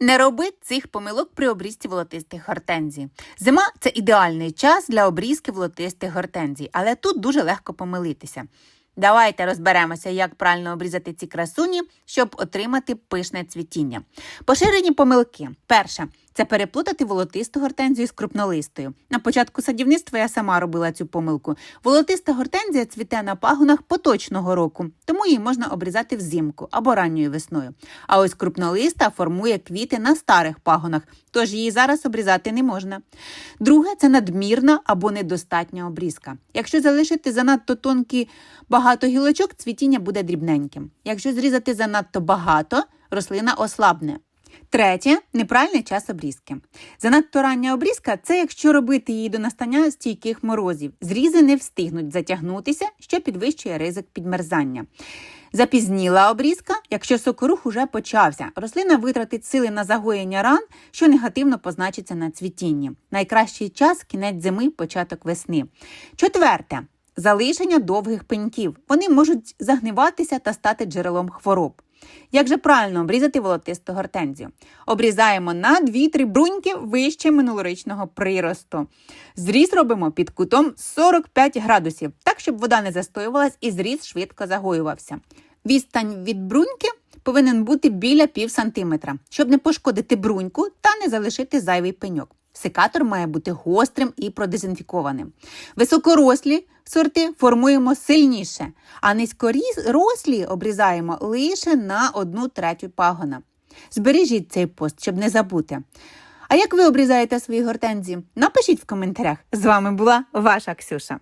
Не роби цих помилок при обрізці волотистих гортензій. Зима це ідеальний час для обрізки волотистих гортензій, але тут дуже легко помилитися. Давайте розберемося, як правильно обрізати ці красуні, щоб отримати пишне цвітіння. Поширені помилки. Перше це переплутати волотисту гортензію з крупнолистою. На початку садівництва я сама робила цю помилку. Волотиста гортензія цвіте на пагонах поточного року, тому її можна обрізати взимку або ранньою весною. А ось крупнолиста формує квіти на старих пагонах, тож її зараз обрізати не можна. Друге це надмірна або недостатня обрізка. Якщо залишити занадто тонкі багато гілочок, цвітіння буде дрібненьким. Якщо зрізати занадто багато, рослина ослабне. Третє неправильний час обрізки. Занадто рання обрізка це якщо робити її до настання стійких морозів. Зрізи не встигнуть затягнутися, що підвищує ризик підмерзання. Запізніла обрізка, якщо сокорух уже почався. Рослина витратить сили на загоєння ран, що негативно позначиться на цвітінні. Найкращий час кінець зими, початок весни. Четверте. Залишення довгих пеньків. Вони можуть загниватися та стати джерелом хвороб. Як же правильно обрізати волотисту гортензію? Обрізаємо на 2-3 бруньки вище минулорічного приросту. Зріз робимо під кутом 45 градусів, так, щоб вода не застоювалась і зріз швидко загоювався. Відстань від бруньки повинен бути біля пів сантиметра, щоб не пошкодити бруньку та не залишити зайвий пеньок. Секатор має бути гострим і продезінфікованим. Високорослі сорти формуємо сильніше, а низькорослі обрізаємо лише на одну третю пагона. Збережіть цей пост, щоб не забути. А як ви обрізаєте свої гортензії? Напишіть в коментарях. З вами була ваша Ксюша.